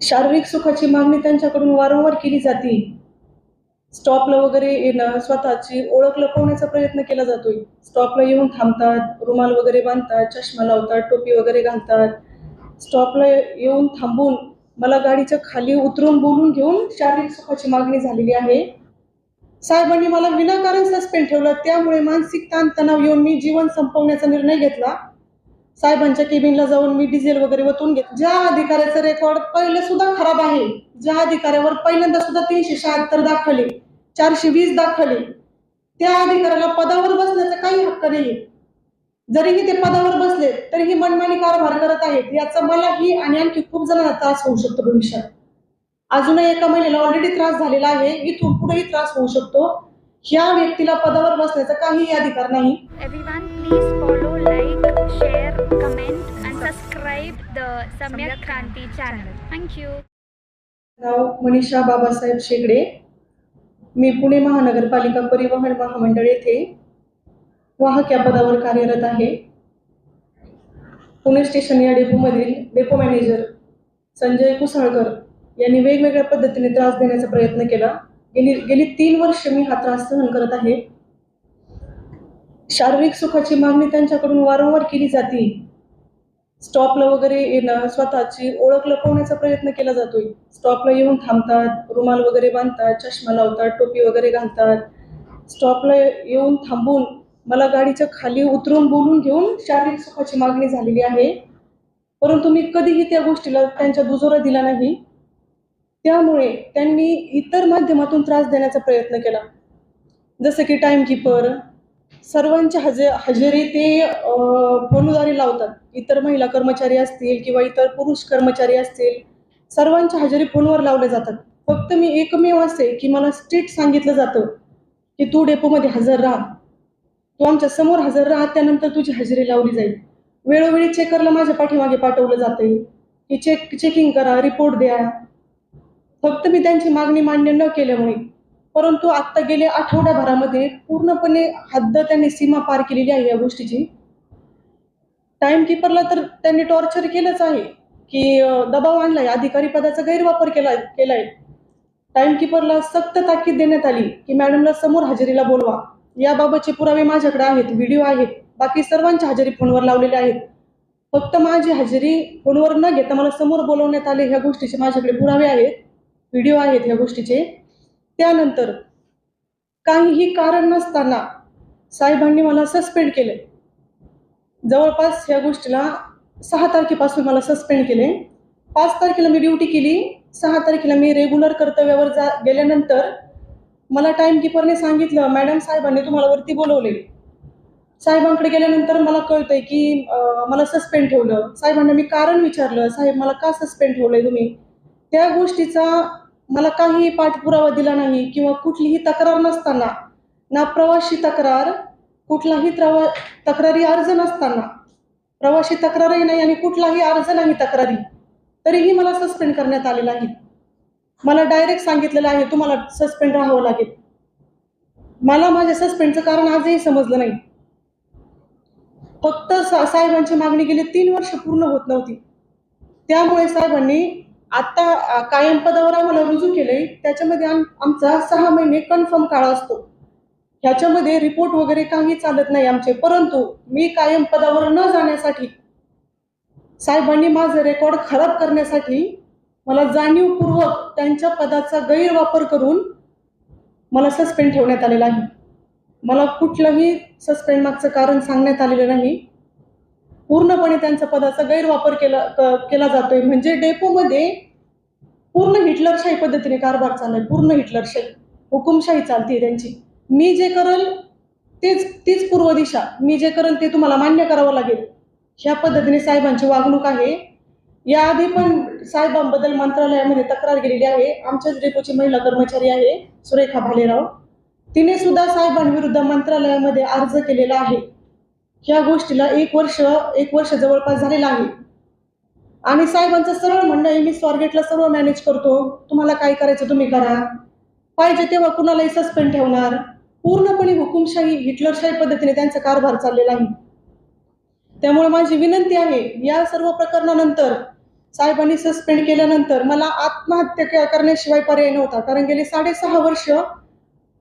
शारीरिक सुखाची मागणी त्यांच्याकडून वारंवार केली जाते. स्टॉपला वगैरे येणं स्वतःची ओळख लपवण्याचा प्रयत्न केला जातोय. स्टॉपला येऊन थांबतात रुमाल वगैरे बांधतात चष्मा लावतात टोपी वगैरे घालतात. स्टॉपला येऊन थांबून मला गाडीच्या खाली उतरून बोलून घेऊन शारीरिक सुखाची मागणी झालेली आहे. साहेबांनी मला विनाकारण सस्पेंड ठेवलं त्यामुळे मानसिक ताणतणाव येऊन मी जीवन संपवण्याचा निर्णय घेतला. साहेबांच्या केबिनला जाऊन मी डिझेल वगैरे वतून घेत ज्या अधिकाऱ्याचा रेकॉर्ड पहिले सुद्धा खराब आहे. ज्या अधिकाऱ्यावर पहिल्यांदा सुद्धा तीनशे शहात्तर दाखवले चारशे वीस दाखवले. त्या अधिकाऱ्याला पदावर बसण्याचा काही हक्क नाही जरीही ते पदावर बसले तरीही मनमानी कारभार करत आहेत. याचा मलाही आणि आणखी खूप जणांना त्रास होऊ शकतो भविष्यात. अजूनही एका महिलेला ऑलरेडी त्रास झालेला आहे. इथून पुढेही त्रास होऊ शकतो. ह्या व्यक्तीला पदावर बसण्याचा काहीही अधिकार नाही. Subscribe the Samyak Kranti channel. Thank you. नाव मनीषा बाबासाहेब शेगडे. मी पुणे महानगरपालिका परिवहन महामंडळ येथे वाहक या पदावर कार्यरत आहे. पुणे स्टेशन या डेपोमधील डेपो मॅनेजर संजय कुसाळकर यांनी वेगवेगळ्या पद्धतीने त्रास देण्याचा प्रयत्न केला. गेली गेली तीन वर्ष मी हा त्रास सहन करत आहे. शारीरिक सुखाची मागणी त्यांच्याकडून वारंवार केली जाते. स्टॉपला वगैरे येणं स्वतःची ओळख लपवण्याचा प्रयत्न केला जातोय. स्टॉपला येऊन थांबतात रुमाल वगैरे बांधतात चष्मा लावतात टोपी वगैरे घालतात. स्टॉपला येऊन थांबून मला गाडीच्या खाली उतरून बोलून घेऊन शारीरिक सुखाची मागणी झालेली आहे. परंतु मी कधीही त्या गोष्टीला त्यांच्या दुजोरा दिला नाही. त्यामुळे त्यांनी इतर माध्यमातून त्रास देण्याचा प्रयत्न केला. जसं की टाईमकीपर सर्वांच्या हजे हजेरी ते अं, लावतात. इतर महिला कर्मचारी असतील किंवा इतर पुरुष कर्मचारी असतील सर्वांच्या हजेरी फोनवर लावल्या जातात. फक्त मी एकमेव असे की मला स्ट्रीट सांगितलं जातं की तू डेपोमध्ये हजर राहा. तू आमच्यासमोर हजर राहा त्यानंतर तुझी हजेरी लावली जाईल. वेळोवेळी चेकरला माझ्या पाठीमागे पाठवलं जाते की चेक चेकिंग करा रिपोर्ट द्या. फक्त मी त्यांची मागणी मान्य न केल्यामुळे परंतु आत्ता गेल्या आठवड्याभरामध्ये पूर्णपणे हद्द त्यांनी सीमा पार केलेली आहे या गोष्टीची. टाइमकीपरला तर त्यांनी टॉर्चर केलंच आहे की दबाव आणलाय अधिकारी पदाचा गैरवापर केला केलाय. टाइमकीपरला सक्त ताकीद देण्यात आली की मॅडमला समोर हजेरीला बोलवा. याबाबतचे पुरावे माझ्याकडे आहेत व्हिडिओ आहेत बाकी सर्वांच्या हजेरी फोनवर लावलेले आहेत. फक्त माझी हजेरी फोनवर न घेता मला समोर बोलवण्यात आले ह्या गोष्टीचे माझ्याकडे पुरावे आहेत व्हिडिओ आहेत ह्या गोष्टीचे. त्यानंतर काहीही कारण नसताना साहेबांनी मला सस्पेंड केले. जवळपास ह्या गोष्टीला सहा तारखेपासून मला सस्पेंड केले. पाच तारखेला मी ड्युटी केली. सहा तारखेला मी रेग्युलर कर्तव्यावर जा गेल्यानंतर मला टाईमकीपरने सांगितलं मॅडम साहेबांनी तुम्हाला वरती बोलवले. साहेबांकडे गेल्यानंतर मला कळतंय की मला सस्पेंड ठेवलं. साहेबांना मी कारण विचारलं साहेब मला का सस्पेंड ठेवलंय तुम्ही? त्या गोष्टीचा मला काहीही पाठपुरावा दिला नाही किंवा कुठलीही तक्रार नसताना ना प्रवासी तक्रार कुठलाही त्रवा तक्रारी अर्ज नसताना प्रवाशी तक्रारही नाही आणि कुठलाही अर्ज नाही तक्रारी तरीही मला सस्पेंड करण्यात आलेला आहे. मला डायरेक्ट सांगितलेलं आहे तुम्हाला सस्पेंड राहावं लागेल. मला माझ्या सस्पेंडचं कारण आजही समजलं नाही. फक्त सा साहेबांची मागणी गेली तीन वर्ष पूर्ण होत नव्हती. त्यामुळे साहेबांनी आता कायम पदावर आम्हाला रुजू केलंय. त्याच्यामध्ये आम आमचा सहा महिने कन्फर्म काळ असतो. ह्याच्यामध्ये रिपोर्ट वगैरे काही चालत नाही आमचे. परंतु मी कायम पदावर न जाण्यासाठी साहेबांनी माझं रेकॉर्ड खराब करण्यासाठी मला जाणीवपूर्वक त्यांच्या पदाचा गैरवापर करून मला सस्पेंड ठेवण्यात आलेला आहे. मला कुठलंही सस्पेंड मागचं कारण सांगण्यात आलेलं नाही. पूर्णपणे त्यांचा पदाचा गैरवापर केला केला जातोय. म्हणजे डेपोमध्ये पूर्ण हिटलरशाही पद्धतीने कारभार चाललाय. पूर्ण हिटलरशाही. हुकुमशाही चालते त्यांची. मी जे करल तेच तीच पूर्व दिशा. मी जे करल ते तुम्हाला मान्य करावं लागेल. ह्या पद्धतीने साहेबांची वागणूक आहे. याआधी पण साहेबांबद्दल मंत्रालयामध्ये तक्रार गेलेली आहे. आमच्याच डेपोची महिला कर्मचारी आहे सुरेखा भालेराव. तिने सुद्धा साहेबांविरुद्ध मंत्रालयामध्ये अर्ज केलेला आहे. ह्या गोष्टीला एक वर्ष एक वर्ष जवळपास झालेलं आहे. आणि साहेबांचं सरळ म्हणणं आहे मी स्वारगेटला सर्व मॅनेज करतो. तुम्हाला काय करायचं तुम्ही करा. पाहिजे तेव्हा कुणालाही सस्पेंड ठेवणार. पूर्णपणे हुकुमशाही हिटलरशाही पद्धतीने त्यांचा कारभार चाललेला आहे. त्यामुळे माझी विनंती आहे या सर्व प्रकरणानंतर साहेबांनी सस्पेंड केल्यानंतर मला आत्महत्या करण्याशिवाय पर्याय नव्हता. कारण गेले साडेसहा वर्ष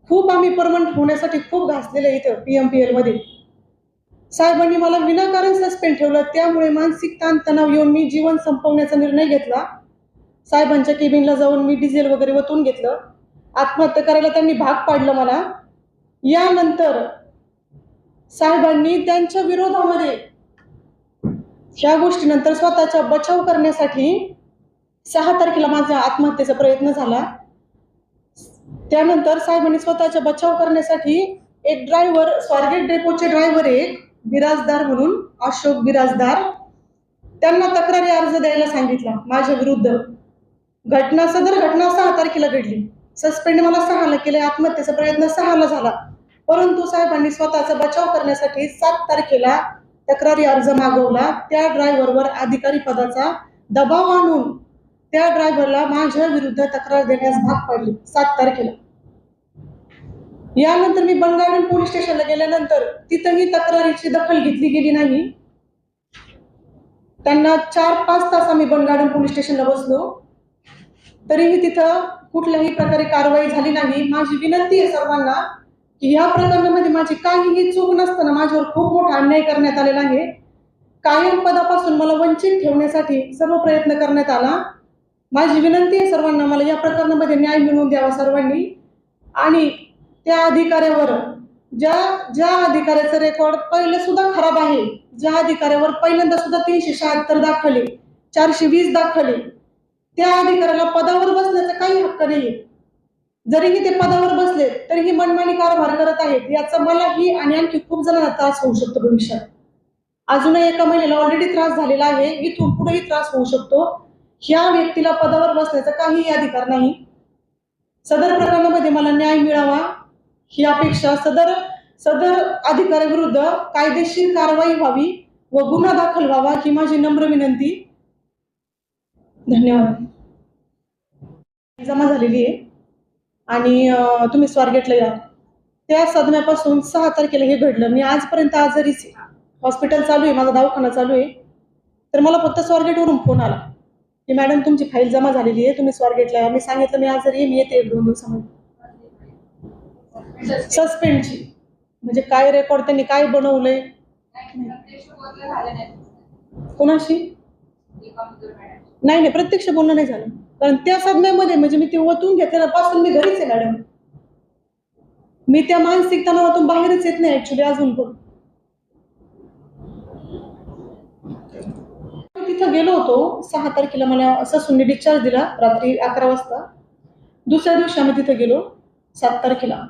खूप आम्ही परमनंट होण्यासाठी खूप घासलेलं इथं पी एम पी एलमध्ये साहेबांनी मला विनाकारण सस्पेंड ठेवलं त्यामुळे मानसिक ताणतणाव येऊन मी जीवन संपवण्याचा निर्णय घेतला. साहेबांच्या केबिनला जाऊन मी डिझेल वगैरे वतून घेतलं. आत्महत्या करायला त्यांनी भाग पाडलं मला. यानंतर साहेबांनी त्यांच्या विरोधामध्ये ह्या गोष्टीनंतर स्वतःचा बचाव करण्यासाठी सहा तारखेला माझा आत्महत्येचा प्रयत्न झाला. त्यानंतर साहेबांनी स्वतःचा बचाव करण्यासाठी एक ड्रायव्हर स्वारगेट डेपोचे ड्रायव्हर एक बिराजदार म्हणून अशोक बिराजदार त्यांना तक्रारी अर्ज द्यायला सांगितला माझ्या विरुद्ध. घटना सदर घटना सहा तारखेला घडली. सस्पेंड मला सहाला केले आत्महत्येचा प्रयत्न सहाला झाला. परंतु साहेबांनी स्वतःचा बचाव करण्यासाठी सात तारखेला तक्रारी अर्ज मागवला. त्या ड्रायव्हरवर अधिकारी पदाचा दबाव आणून त्या ड्रायव्हरला माझ्या विरुद्ध तक्रार देण्यास भाग पाडली सात तारखेला. यानंतर मी बनगार्डन पोलीस स्टेशनला गेल्यानंतर तिथंही तक्रारीची दखल घेतली गेली नाही. त्यांना चार पाच तास आम्ही बनगार्डन पोलीस स्टेशनला बसलो. तरीही तिथं कुठल्याही प्रकारे कारवाई झाली नाही. माझी विनंती आहे सर्वांना की या प्रकरणामध्ये माझी काहीही चूक नसताना माझ्यावर खूप मोठा अन्याय करण्यात आलेला आहे. कायम पदापासून मला वंचित ठेवण्यासाठी सर्व प्रयत्न करण्यात आला. माझी विनंती आहे सर्वांना मला या प्रकरणामध्ये न्याय मिळवून द्यावा सर्वांनी. आणि त्या अधिकाऱ्यावर ज्या ज्या अधिकाऱ्याचं रेकॉर्ड पहिले सुद्धा खराब आहे ज्या अधिकाऱ्यावर पहिल्यांदा सुद्धा तीनशे शहात्तर दाखवले चारशे वीस दाखवले त्या अधिकाऱ्याला पदावर बसण्याचा काही हक्क नाही जरीही ते पदावर बसले तरीही मनमानी कारभार करत आहेत याचा मलाही आणि आणखी खूप जणांना त्रास होऊ शकतो भविष्यात. अजूनही एका महिलेला ऑलरेडी त्रास झालेला आहे इथून पुढेही त्रास होऊ शकतो. ह्या व्यक्तीला पदावर बसण्याचा काहीही अधिकार नाही. सदर प्रकरणामध्ये मला न्याय मिळावा. ही अपेक्षा सदर सदर अधिकाऱ्याविरुद्ध कायदेशीर कारवाई व्हावी व गुन्हा दाखल व्हावा ही माझी नम्र विनंती. धन्यवाद. जमा झालेली आहे. आणि तुम्ही स्वारगेटला या त्या सदम्यापासून सहा तारखेला हे घडलं. मी आजपर्यंत आजारीच आहे. हॉस्पिटल चालू आहे. माझा दवाखाना चालू आहे. तर मला फक्त स्वारगेटवरून फोन आला. की मॅडम तुमची फाईल जमा झालेली आहे. तुम्ही स्वारगेटला या मी सांगितलं मी आजारी आहे. मी येते एक दोन दिवसामध्ये. सस्पेंडची म्हणजे काय रेकॉर्ड त्यांनी काय बनवलंय? कोणाशी? नाही नाही प्रत्यक्ष बोलणं नाही झालं. कारण त्या साधण्यामध्ये म्हणजे मी ते ओतून घेतल्यापासून मी घरीच आहे मॅडम. मी त्या मानसिक तणावातून बाहेरच येत नाही ऍक्च्युली अजून पण. तिथं गेलो होतो. सहा तारखेला मला ससूनने डिस्चार्ज दिला रात्री अकरा वाजता. दुसऱ्या दिवशी आम्ही तिथं गेलो सात तारखेला.